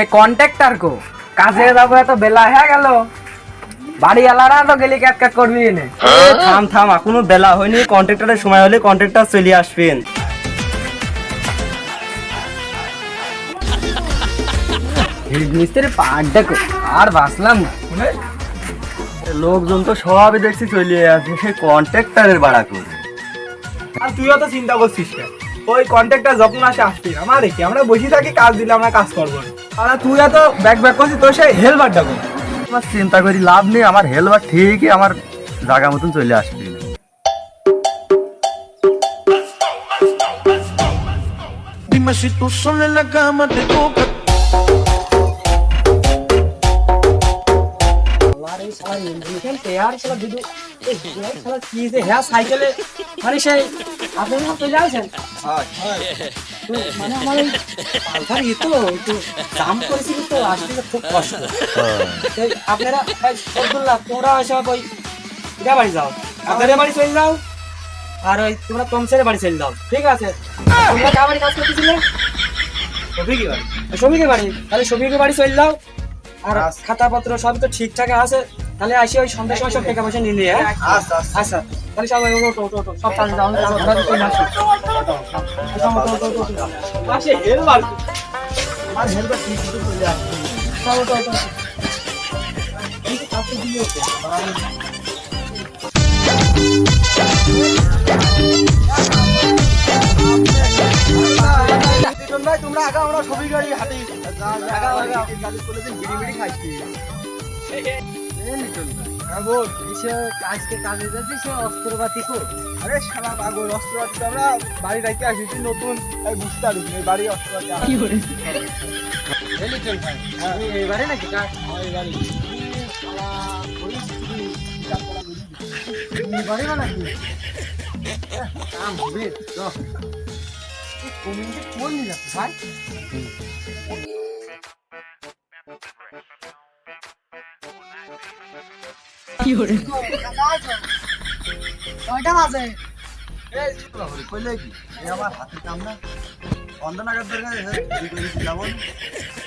সে contractor কো? কাজে যাব এত বেলা হয়ে গেল। বাড়ি এলারা তো গেলি ক্যাট ক্যাট করবি নে থাম থাম, এখনও বেলা হয়নি। কন্ট্রাক্টরের সময় হলে কন্ট্রাক্টর চলে আসবেন। কো আর বাসলাম লোকজন তো সবই দেখছি চলে আসে সে কন্ট্রাক্টরের করে। আর তুইও তো চিন্তা করছিস কেন? ওই কন্ট্রাক্টর যখন আসে আসবি। আমরা দেখি, আমরা বসে থাকি, কাজ দিলে আমরা কাজ করব না। আর তুই এত ব্যাক ব্যাক করছিস তোর সেই হেলমেটটা কর আমার চিন্তা করি লাভ নেই আমার হেলবার ঠিকই আমার জায়গা মতন চলে আসবে। Dime si tú sola en la cama te toca. আমার এই শালা ইঞ্জিন পেয়ার শালা দুটো এই হেয়ার শালা কি যে হেয়ার সাইকেলে মানে সেই আপনি চলে আসেন? তো মানে আমার এই পালসার ই তো একটু দাম করেছিল তো আসতে খুব কষ্ট। আপনারা এই আব্দুল্লাহ তোমরা সব ওই বাড়ি যাও। আপনাদের বাড়ি চলে যাও আর ওই তোমরা তমসের বাড়ি চলে যাও। ঠিক আছে? তোমরা কার বাড়ি কাজ করতেছিলে? বাড়ি। তাহলে শফিকের বাড়ি চলে যাও। আর খাতাপত্র সব তো ঠিকঠাক আছে। তাহলে আসি ওই সন্ধ্যার সময় সব টাকা পয়সা নিয়ে নিয়ে হ্যাঁ? আচ্ছা। তাহলে সবাই ওটো ওটো ওটো সব তাহলে যাও। চলে আসে হেলবার আর হেলবার ঠিক ঠিক চলে আসবে সব ওটো ওটো কিন্তু কাছে দিয়েছে তোমরা আগা আমরা সবই গাড়ি হাঁটি হ্যাঁ বল আজকে কাজে যাচ্ছি সে অস্ত্রপাতি কো আরে শালা পাগল অস্ত্রপাতি তো আমরা বাড়ি রাখতে আসি নতুন বুঝতে পারি এই বাড়ি অস্ত্রপাতি আছে। আমি এবারে নাকি কাজ এবারে না নাকি কাম হবে তো কমিটি কোন যাচ্ছে ভাই কয়টা বাজে কইলে কি? এই আমার হাতে কাম না অন্ধনাগার দরকার যাব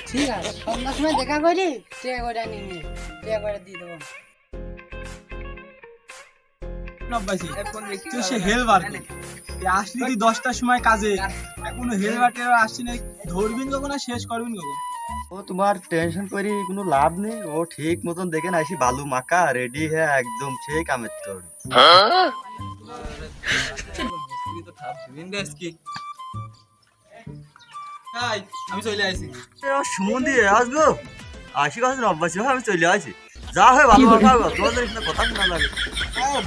ঠিক আছে সন্ধ্যার সময় দেখা করি করে নিয়ে টিয়া করে দিয়ে দেবো। তুই সে হেলবার তুই আসলি তুই দশটার সময় কাজে এখনও হেলবার টেলবার আসছি না ধরবিন কখন আর শেষ করবিন কখন? ও তোমার টেনশন করি কোনো লাভ নেই। ও ঠিক মতন দেখে না আসি বালু মাখা রেডি হ্যাঁ একদম ঠিক তোর আমি চলে আসি। সুমন দিয়ে আসব? আশি কথা আমি চলে আসি। যা হয় ভালো তোমাদের কথা শোনা লাগে।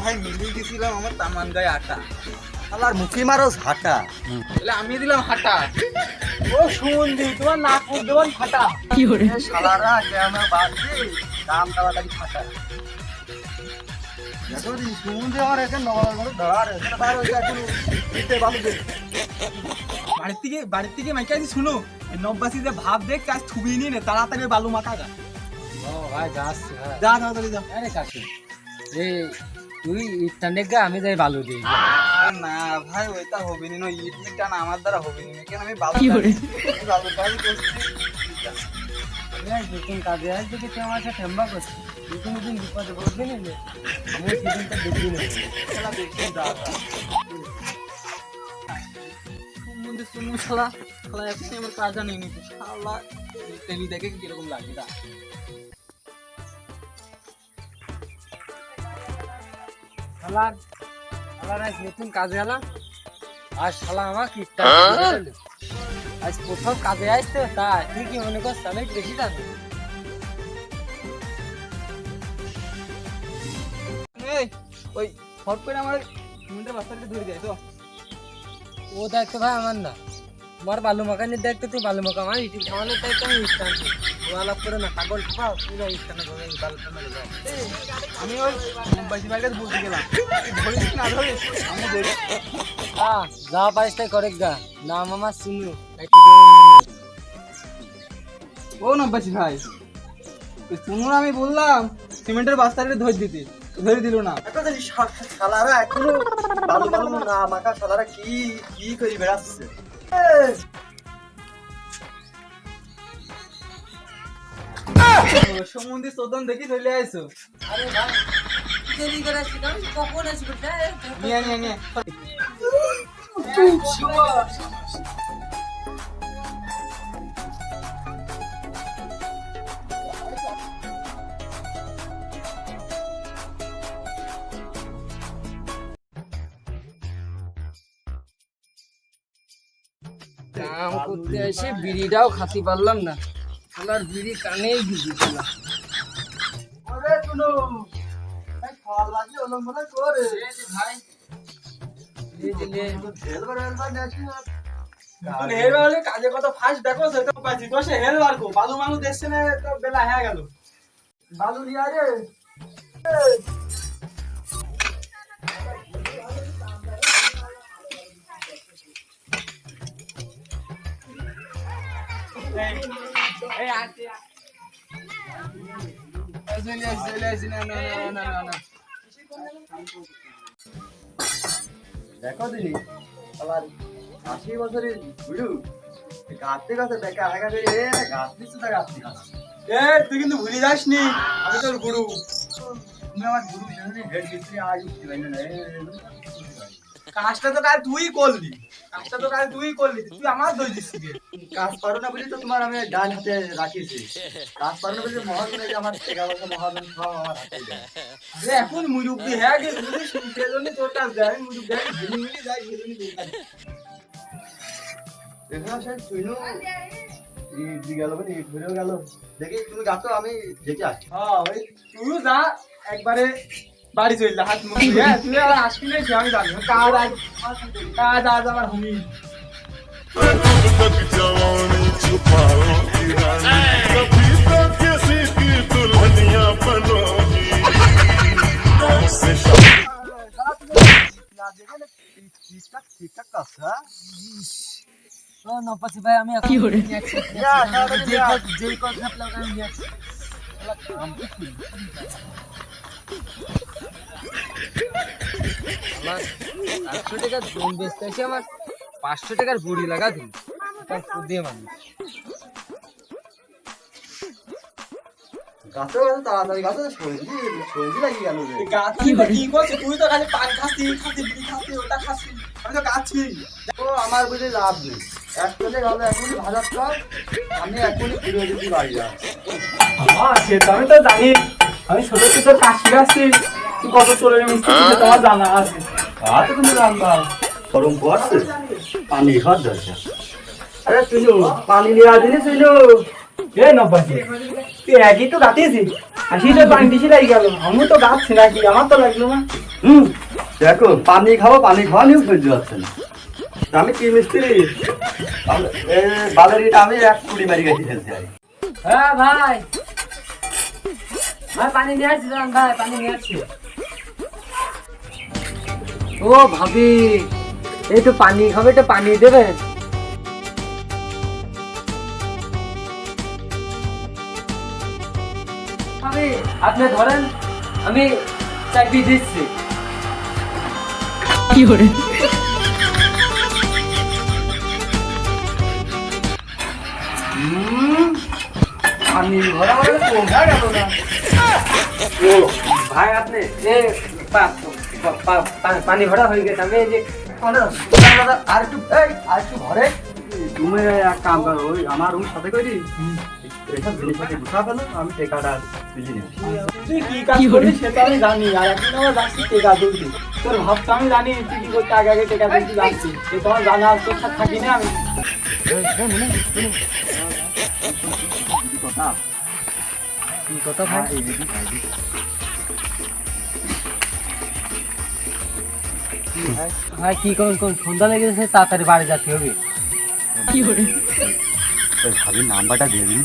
ভাই মিলিয়ে গেছিলাম আমার তামান গায়ে আটা। শালার মুখি মারো হাঁটা। তাহলে আমি দিলাম হাঁটা। ও সুমন্দি তোমার নাক মুখ দেবেন ফাটা। শালারা কেমন বাড়ছে দাম তাড়াতাড়ি ফাটা। দেখো দি সুমন দিয়ে আমার এখানে নবার ঘরে ধর এখানে বাইরে হইছে এখন দিতে ভালো দে। বাড়ির থেকে বাড়ির থেকে মাইকে আছি শুনো নব্বাসী যে ভাব দেখ কাজ ছবি নিয়ে নে তাড়াতাড়ি বালু মাখা গা। ও ভাই যাচ্ছি ভাই যা তাড়াতাড়ি যা। আরে এই তুই ইটানে গা আমি যাই বালু দিই। না ভাই ওইটা হবে নি না ইট মিটটা না আমার দ্বারা হবে না কেন আমি বালু আমি বালু বালু করছি। নতুন কাজে আসবে কি তুই আমার সাথে ঠেম্বা করছিস নতুন নতুন বিপদে পড়বি না আমি সেদিনটা দেখবি না খেলা যা। সম্বন্ধে শালা। শালা এখন আমার কাজ জানি নি শালা টেলি দেখে কীরকম লাগে দা শালার শালার আজ নতুন কাজে এলাম আর শালা আমার কি আজ প্রথম কাজে আসতে তা ঠিকই মনে কর শালা একটু বেশি এই ওই ফট করে আমার বাস্তাটা ধরে দেয় তো। ও দায়িত্ব ভাই আমার না। তোমার বালু মাখানির দায়িত্ব তুই বালু মাখা আমার ইটি খাওয়ানোর দায়িত্ব আমি আলাপ করে না পাগল পুরো। আমি ওই মুম্বাই বাড়ির কাছে বলতে গেলাম ধরিস না ধরিস। আমি ধরি। হ্যাঁ যা পারিস তাই করে গা। নাম আমার শুনু ও নব্বাসী ভাই শুনুন আমি বললাম সিমেন্টের বাস্তাটা ধরে দিতে ধরে দিল না। শালারা এখনও বালু বালু না মাখা শালারা কি কি করে বেড়াচ্ছে? সমুদ্রে চোদন দেখি চলে আইছো। আরে ভাই দেরি করে আসছি আমি কখন আসবি? নিয়ে নিয়ে নিয়ে। কাম করতে এসে বিড়িটাও খাতি পারলাম না। আমার বিড়ি কানেই ভিজি দিলাম আরে শুনো এই ফল বাজি ওলম বলে করে ভাই হলে কাজে কত দেখো সেটা পাচ্ছি তো সে হেলবার কো বালু মানু দেখছে না তো বেলা হয়ে গেল। বালু নিয়ে আরে এই আটি না না না না না না দেখো দিনি আবার আশি বছরের বুড়ু গাছতে গাছে দেখা আগা করে এ গাছ দিচ্ছে তা গাছ এ তুই কিন্তু ভুলে যাসনি আমি তোর গুরু তুমি আমার গুরু সেদিন হেড মিস্ত্রি আজ না কাজটা তো কাল তুই করলি কাজটা তো কাল তুই করলি তুই আমার দই কাজ পারো না বলে তো তোমার আমি ডান হাতে রাখিছি কাজ পারো না বলে মহাজনে আমার টাকা পয়সা মহাজন সব আমার হাতে দেয়। আরে এখন মুরুব দিয়ে হ্যাঁ সেই তোর কাজ দেয় আমি যাই। শুনো গেল মানে ঘুরেও গেল। দেখি তুমি গাছো আমি দেখে আসছি। হ্যাঁ ওই তুইও যা একবারে বাড়ি চলে হাত মুখ হ্যাঁ, তুই আর আসবি না আমি জানি কাজ আজ কাজ আজ আমার হুমি। আমি আমার টাকার জমি বেচতে আমার পাঁচশো টাকার বুড়ি লাগা দিল। তার দিয়ে মানুষ। গাছে গাছে তাড়াতাড়ি গাছে সবজি সবজি লাগিয়ে গেল যে। কি কি করছিস তুই তো খালি পান খাসি খাসি বিড়ি খাসি ওটা খাসি আমি তো গাছি ও আমার বুঝে লাভ নেই। গেল এখনই ভাজার পর আমি এখনই ফিরে যেতে বাড়ি যা সে তো আমি তো জানি। আমি ছোট ছোট কাশি তুই কত চলে মিষ্টি তোমার জানা আছে? আর তো তুমি রান্না। গরম পড়ছে পানি খাওয়ার দরকার। আরে শুনো পানি নিয়ে আসিনি শুনো এ নব্বাসি তুই একই তো গাতিয়েছিস আসি তো পানি দিছি লাগি গেল। আমি তো গাচ্ছি নাকি? আমার তো লাগল না। হুম দেখো পানি খাব পানি খাওয়া নিয়েও সহ্য হচ্ছে না। আমি কি মিস্ত্রি? আমি- এ, বালের ইট আমি এক কুড়ি মারি গেছি ফেলতে পারি হ্যাঁ ভাই। ভাই পানি নিয়ে আসছি ভাই পানি নিয়ে আসছি ও ভাবি এই তো পানি খাবে তো পানি দেবেন ভাবি আপনি ধরেন আমি চাকরি দিচ্ছি। পানি ভরা মানে কোনটা ও ভাই আপনি পানি ভরা হয়ে গেছে। আমি এই যে আরে, আর একটু এই আর একটু ঘরে। তুমি এক কাম করো ওই আমার ওর সাথে করি। এইসব জিনিসপাতি গুছা ফেলো আমি টেকাটা তুলে নিচ্ছি। তুই কি কাজ করবি সেটা আমি জানি আর একদিন আমার যাচ্ছি টেকা তুলতে তোর ভাবতো আমি জানি তুই কি করতে আগে আগে টেকা তুলতে যাচ্ছি সে তোমার জানা আর তোর সাথে থাকি না আমি। কথা? কি কথা ভাই? ভাই ভাই কি করুন কোন সন্ধ্যা লেগে গেছে তাড়াতাড়ি বাড়ি যেতে হবে। কি ওই ভাবির নাম্বারটা দিয়ে দিন।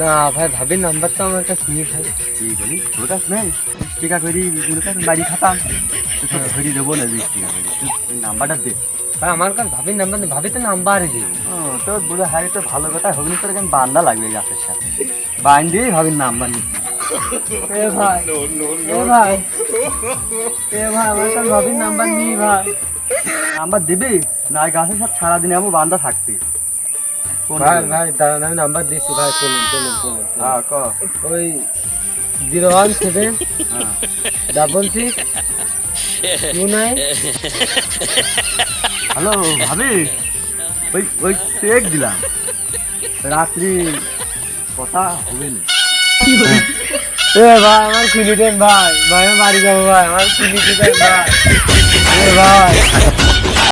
না ভাই ভাবির নাম্বার তো আমার কাছে নিয়ে ভাই। কি বলি? তোর কাছে নেই? বিশ করি মনে কর বাড়ি খাতাম। তো ধরি দেবো না বিশ টাকা করি তুই নাম্বারটা দে। ভাই আমার কাছে ভাবির নাম্বার নেই ভাবি তো নাম্বার দিই ও তোর বুড়ো হাই তো ভালো কথা হবে না তোর এখন বান্দা লাগবে গাছের সাথে। বাইন দিয়েই ভাবির নাম্বার নিচ্ছি এ ভাই এ ভাই। এ ভাই আমার নাম্বার নেই ভাই। নাম্বার দিবি? না সাথে সারাদিন এমন বান্দা থাকতি ফোন ভাই করলাম। ভাই দাঁড়ান আমি নাম্বার দিচ্ছি ভাই চলুন চলুন চলুন চলুন। হ্যাঁ ক। ওই জিরো ওয়ান সেভেন হ্যাঁ। Double six two nine hello ভাবি? ওই ওই চেক দিলাম। রাত্রি কথা হবে না। এ ভাই, আমার কিনি দেন ভাই। ভাই বাড়ি যাব, ভাই। আমার কিনি দেন ভাই। এ ভাই।